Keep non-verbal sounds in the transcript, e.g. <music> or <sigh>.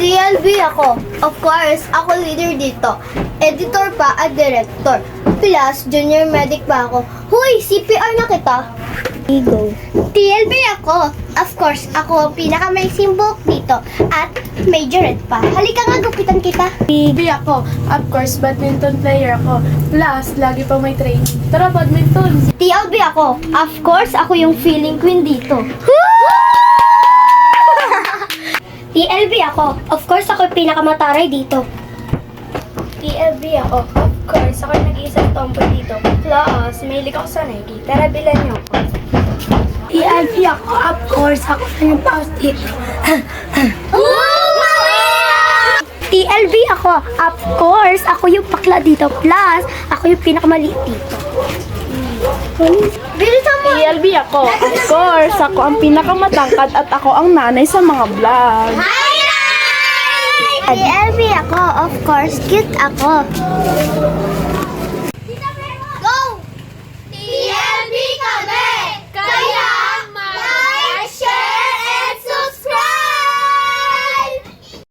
TLB ako. Of course, ako leader dito. Editor pa at director. Plus, junior medic pa ako. Huy, CPR na kita. Ego. TLB ako. Of course, ako ang pinaka-amazing book dito. At majorette pa. Halika nga, gupitan kita. Hindi ako. Of course, badminton player ako. Plus, lagi pa may training. Tara, badminton! TLB ako. Of course, ako yung feeling queen dito. TLB ako. Of course, ako yung pinakamataray dito. TLB ako. Of course, ako yung nag-iisang tomboy dito. Plus, mahilig ako sa Nike. Tara, bilan niyo ako. TLP ako. Of course, ako na yung paus dito. <laughs> TLB ako. Of course, ako yung pakla dito. Plus, ako yung pinakamaliit dito. TLB ako. Of course, ako ang pinakamatangkad at ako ang nanay sa mga vlog. Hi! TLB ako. Of course, cute ako.